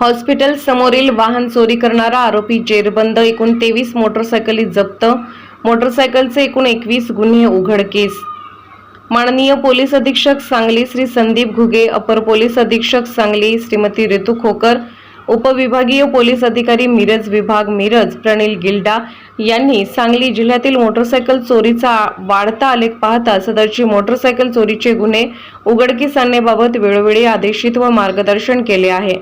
Hospital समोरील वाहन चोरी करणारा आरोपी जेरबंद एकूण तेवीस मोटरसायकली जप्त. मोटरसायकलचे एकूण एकवीस गुन्हे उघडकीस माननीय पोलीस अधीक्षक सांगली श्री संदीप घुगे अपर पोलीस अधीक्षक सांगली श्रीमती ऋतू खोकर उपविभागीय पोलीस अधिकारी मिरज विभाग मिरज प्रणिल गिल्डा यांनी सांगली जिल्ह्यातील मोटरसायकल चोरीचा वाढता आलेख पाहता सदरची मोटरसायकल चोरीचे गुन्हे उघडकीस आणण्याबाबत वेळोवेळी आदेशित व मार्गदर्शन केले आहे.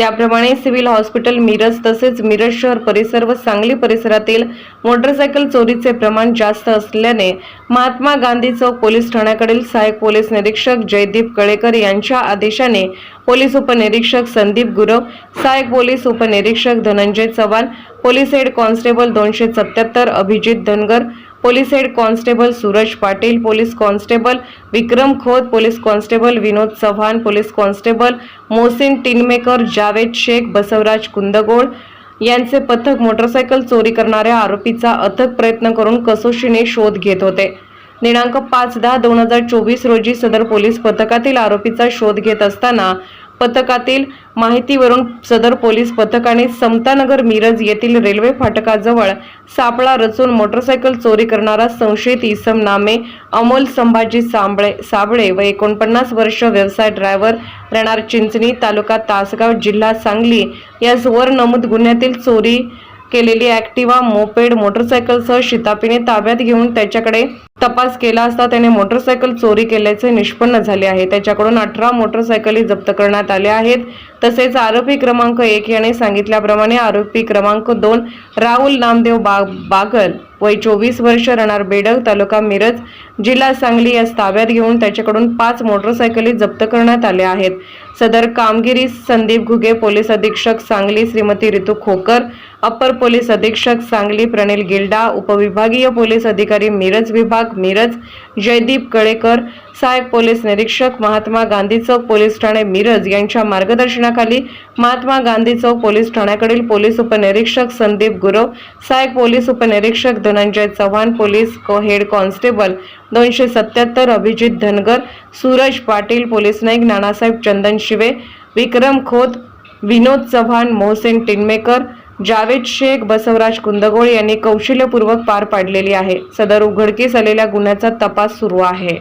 त्याप्रमाणे सिव्हिल हॉस्पिटल मिरज तसेच मिरज शहर परिसर व सांगली परिसरातील मोटरसायकल चोरीचे प्रमाण जास्त असल्याने महात्मा गांधी चौक पोलीस ठाण्याकडील सहाय्यक पोलीस निरीक्षक जयदीप कळेकर यांच्या आदेशाने पोलीस उपनिरीक्षक संदीप गुरव सहाय्यक पोलीस उपनिरीक्षक Dhananjay Chavan police head constable दोनशे सत्याहत्तर Abhijit Dhangar police head constable Suraj Patil police constable Vikram Khot police constable Vinod Chavan police constable Mohsin Tinmaker Javed Shaikh Basavaraj Kundgol यांचे पथक motorcycle चोरी करणाऱ्या आरोपीचा अथक प्रयत्न करून कसोशीने शोध घेत होते. दिनांक पाच दहा दोन हजार चोवीस रोजी सदर पोलीस पथकातील आरोपीचा शोध घेत असताना पथकातील माहितीवरून सदर पोलीस पथकाने समतानगर मिरज येथील रेल्वे फाटकाजवळ सापळा रचून मोटरसायकल चोरी करणारा संशयित इसम नामे अमोल संभाजी सांबळे साबळे व एकोणपन्नास वर्ष व्यवसाय ड्रायव्हर राहणार चिंचणी तालुका तासगाव जिल्हा सांगली या सुवर नमूद गुन्ह्यातील चोरी केलेली ॲक्टिवा मोपेड मोटरसायकलसह शितापीने ताब्यात घेऊन त्याच्याकडे तपास केला असता त्याने मोटरसायकल चोरी केल्याचे निष्पन्न झाले आहे. त्याच्याकडून अठरा मोटरसायकली जप्त करण्यात आल्या आहेत. तसेच आरोपी क्रमांक एक याने सांगितल्याप्रमाणे आरोपी क्रमांक दोन राहुल नामदेव बा बागल वय चोवीस वर्ष राहणार बेडग तालुका मिरज जिल्हा सांगली यास ताब्यात घेऊन त्याच्याकडून पाच मोटरसायकली जप्त करण्यात आल्या आहेत. सदर कामगिरी संदीप घुगे पोलीस अधीक्षक सांगली श्रीमती ऋतू खोकर अप्पर पोलीस अधीक्षक सांगली प्रणिल गिल्डा उपविभागीय पोलीस अधिकारी मिरज विभाग मिरज जयदीप कळेकर सहाय्यक पोलीस निरीक्षक महात्मा गांधी चौक पोलीस ठाणे मिरज यांच्या मार्गदर्शनाखाली महात्मा गांधी चौक पोलीस ठाण्याकडील पोलीस उपनिरीक्षक संदीप गुरव सहाय्यक पोलीस उपनिरीक्षक Dhananjay Chavan police co- head constable दोनशे सत्याहत्तर अभिजित धनगर सूरज पाटील पोलीस नाईक नानासाहेब चंदन शिवे विक्रम खोत विनोद चव्हाण मोहसेन टिनमेकर जावेद शेख बसवराज कुंदगोळ यांनी कौशल्यपूर्वक पार पाडलेली आहे. सदर उघडकीस आलेल्या गुन्ह्याचा तपास सुरू आहे.